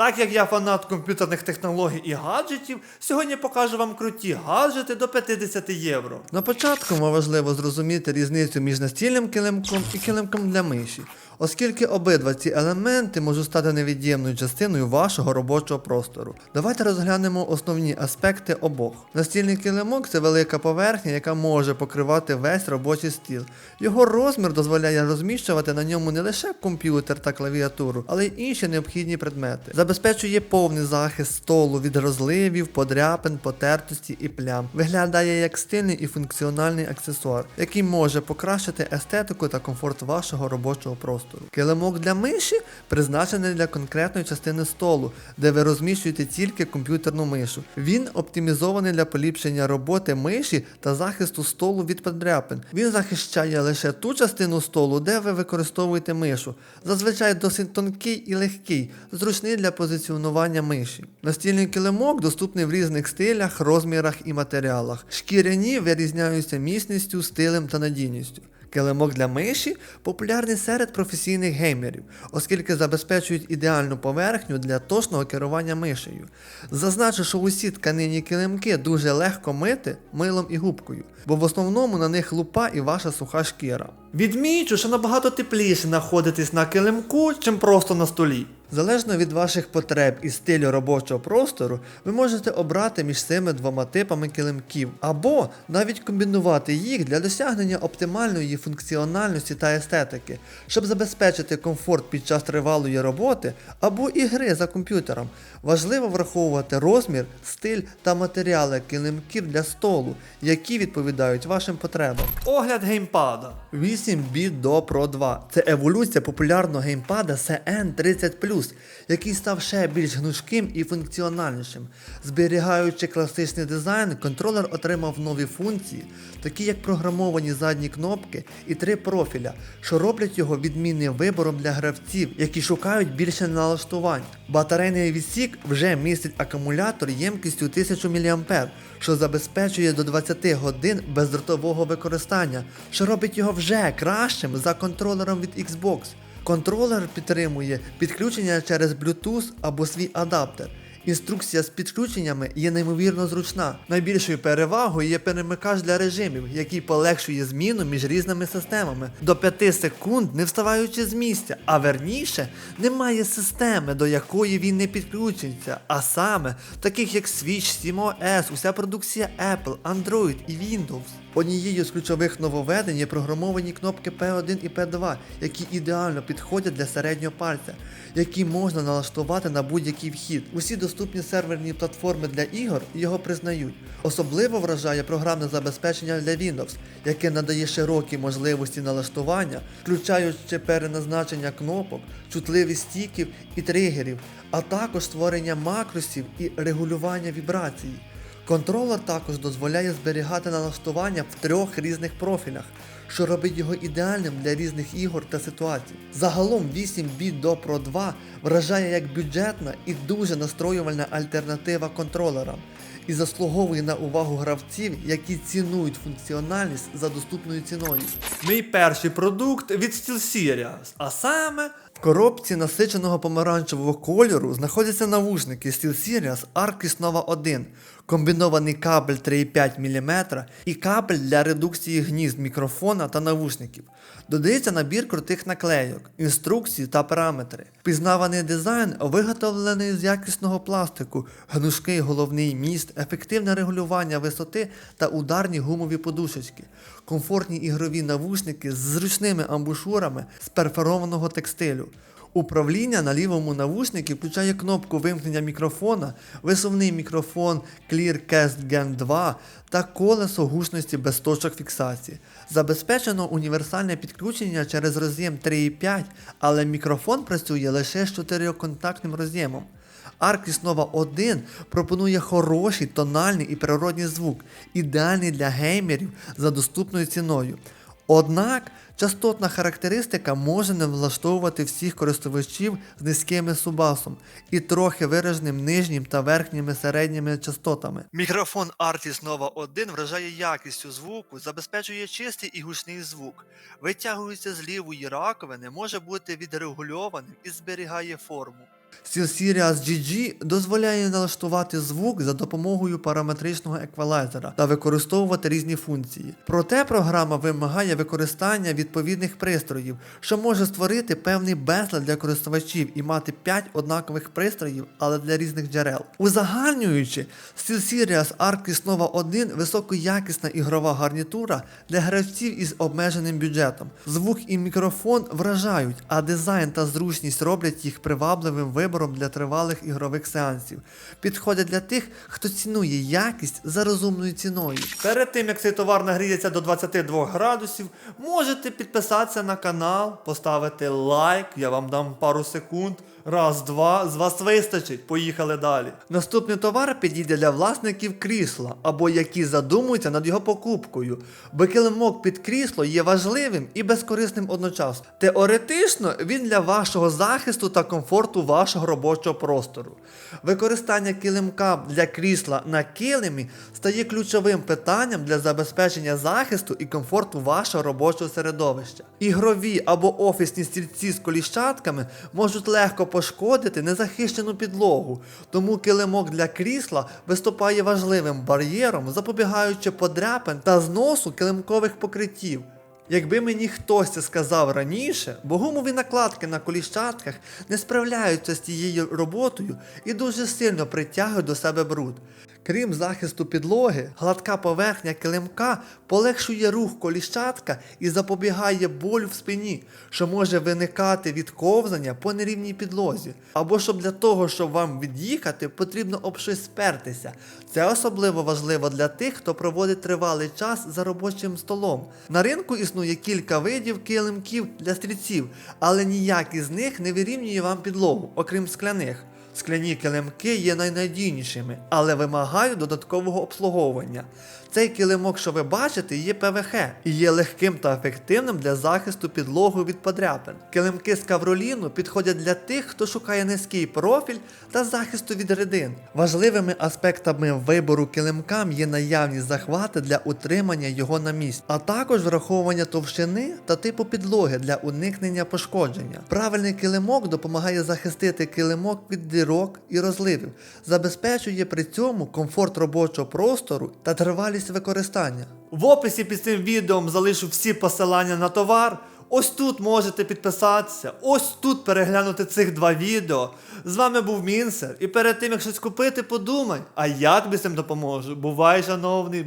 Так як я фанат комп'ютерних технологій і гаджетів, сьогодні покажу вам круті гаджети до 50 євро. На початку важливо зрозуміти різницю між настільним килимком і килимком для миші, оскільки обидва ці елементи можуть стати невід'ємною частиною вашого робочого простору. Давайте розглянемо основні аспекти обох. Настільний килимок це велика поверхня, яка може покривати весь робочий стіл. Його розмір дозволяє розміщувати на ньому не лише комп'ютер та клавіатуру, але й інші необхідні предмети. Забезпечує повний захист столу від розливів, подряпин, потертості і плям. Виглядає як стильний і функціональний аксесуар, який може покращити естетику та комфорт вашого робочого простору. Килимок для миші призначений для конкретної частини столу, де ви розміщуєте тільки комп'ютерну мишу. Він оптимізований для поліпшення роботи миші та захисту столу від подряпин. Він захищає лише ту частину столу, де ви використовуєте мишу. Зазвичай досить тонкий і легкий, зручний для позиціонування миші. Настільний килимок доступний в різних стилях, розмірах і матеріалах. Шкіряні вирізняються міцністю, стилем та надійністю. Килимок для миші популярний серед професійних геймерів, оскільки забезпечують ідеальну поверхню для точного керування мишею. Зазначу, що усі тканині килимки дуже легко мити милом і губкою, бо в основному на них лупа і ваша суха шкіра. Відмічу, що набагато тепліше знаходитись на килимку, чим просто на столі. Залежно від ваших потреб і стилю робочого простору, ви можете обрати між цими двома типами килимків, або навіть комбінувати їх для досягнення оптимальної функціональності та естетики, щоб забезпечити комфорт під час тривалої роботи або ігри за комп'ютером. Важливо враховувати розмір, стиль та матеріали килимків для столу, які відповідають вашим потребам. Огляд геймпада. 8 біт до Pro 2. Це еволюція популярного геймпада CN30+, який став ще більш гнучким і функціональнішим. Зберігаючи класичний дизайн, контролер отримав нові функції, такі як програмовані задні кнопки і три профіля, що роблять його відмінним вибором для гравців, які шукають більше налаштувань. Батарейний відсік вже містить акумулятор ємкістю 1000 мА, що забезпечує до 20 годин бездротового використання, що робить його вже кращим за контролером від Xbox. Контролер підтримує підключення через Bluetooth або свій адаптер. Інструкція з підключеннями є неймовірно зручна. Найбільшою перевагою є перемикач для режимів, який полегшує зміну між різними системами до 5 секунд, не вставаючи з місця, а верніше немає системи, до якої він не підключиться, а саме таких як Switch, SteamOS, уся продукція Apple, Android і Windows. Однією з ключових нововведень є програмовані кнопки P1 і P2, які ідеально підходять для середнього пальця, які можна налаштувати на будь-який вхід. Усі доступні серверні платформи для ігор його признають. Особливо вражає програмне забезпечення для Windows, яке надає широкі можливості налаштування, включаючи переназначення кнопок, чутливість стіків і тригерів, а також створення макросів і регулювання вібрацій. Контролер також дозволяє зберігати налаштування в трьох різних профілях, що робить його ідеальним для різних ігор та ситуацій. Загалом 8 біт до Pro 2 вражає як бюджетна і дуже настроювальна альтернатива контролерам і заслуговує на увагу гравців, які цінують функціональність за доступною ціною. Мій перший продукт від SteelSeries, а саме Коробці насиченого помаранчевого кольору знаходяться навушники SteelSeries Arctis Nova 1, комбінований кабель 3,5 мм і кабель для редукції гнізд мікрофона та навушників. Додається набір крутих наклейок, інструкції та параметри. Впізнаваний дизайн виготовлений з якісного пластику, гнучкий головний міст, ефективне регулювання висоти та ударні гумові подушечки, комфортні ігрові навушники з зручними амбушурами з перфорованого текстилю. Управління на лівому навушнику включає кнопку вимкнення мікрофона, висувний мікрофон Clearcast Gen 2 та колесо гучності без точок фіксації. Забезпечено універсальне підключення через роз'єм 3.5, але мікрофон працює лише з чотириконтактним роз'ємом. Arctis Nova 1 пропонує хороший тональний і природний звук, ідеальний для геймерів за доступною ціною. Однак частотна характеристика може не влаштовувати всіх користувачів з низькими субасом і трохи вираженим нижнім та верхніми середніми частотами. Мікрофон Artis Nova 1 вражає якістю звуку, забезпечує чистий і гучний звук, витягується з лівої раковини, може бути відрегульованим і зберігає форму. SteelSeries GG дозволяє налаштувати звук за допомогою параметричного еквалайзера та використовувати різні функції. Проте програма вимагає використання відповідних пристроїв, що може створити певний безлад для користувачів і мати 5 однакових пристроїв, але для різних джерел. Узагальнюючи, SteelSeries Arctis Nova 1 високоякісна ігрова гарнітура для гравців із обмеженим бюджетом. Звук і мікрофон вражають, а дизайн та зручність роблять їх привабливим вибором для тривалих ігрових сеансів. Підходять для тих, хто цінує якість за розумною ціною. Перед тим, як цей товар нагріється до 22 градусів, можете підписатися на канал, поставити лайк, я вам дам пару секунд. Раз, два, з вас вистачить. Поїхали далі. Наступний товар підійде для власників крісла або які задумуються над його покупкою, бо килимок під крісло є важливим і безкорисним одночасно. Теоретично він для вашого захисту та комфорту вашого робочого простору. Використання килимка для крісла на килимі стає ключовим питанням для забезпечення захисту і комфорту вашого робочого середовища. Ігрові або офісні стільці з коліщатками можуть легко пошкодити незахищену підлогу, тому килимок для крісла виступає важливим бар'єром, запобігаючи подряпин та зносу килимкових покриттів. Якби мені хтось це сказав раніше, бо гумові накладки на коліщатках не справляються з цією роботою і дуже сильно притягують до себе бруд. Крім захисту підлоги, гладка поверхня килимка полегшує рух коліщатка і запобігає болю в спині, що може виникати від ковзання по нерівній підлозі. Або щоб для того, щоб вам від'їхати, потрібно об щось спертися. Це особливо важливо для тих, хто проводить тривалий час за робочим столом. На ринку існує кілька видів килимків для стрільців, але ніякий з них не вирівнює вам підлогу, окрім скляних. Скляні килимки є найнадійнішими, але вимагають додаткового обслуговування. Цей килимок, що ви бачите, є ПВХ і є легким та ефективним для захисту підлоги від подряпин. Килимки з кавроліну підходять для тих, хто шукає низький профіль та захисту від рідин. Важливими аспектами вибору килимкам є наявність захвати для утримання його на місці, а також враховування товщини та типу підлоги для уникнення пошкодження. Правильний килимок допомагає захистити килимок від дірок і розливів, забезпечує при цьому комфорт робочого простору та тривалість використання. В описі під цим відео залишу всі посилання на товар. Ось тут можете підписатися, ось тут переглянути цих два відео. З вами був Мінсер. І перед тим як щось купити, подумай, а я тобі з цим допоможу. Бувай, шановний.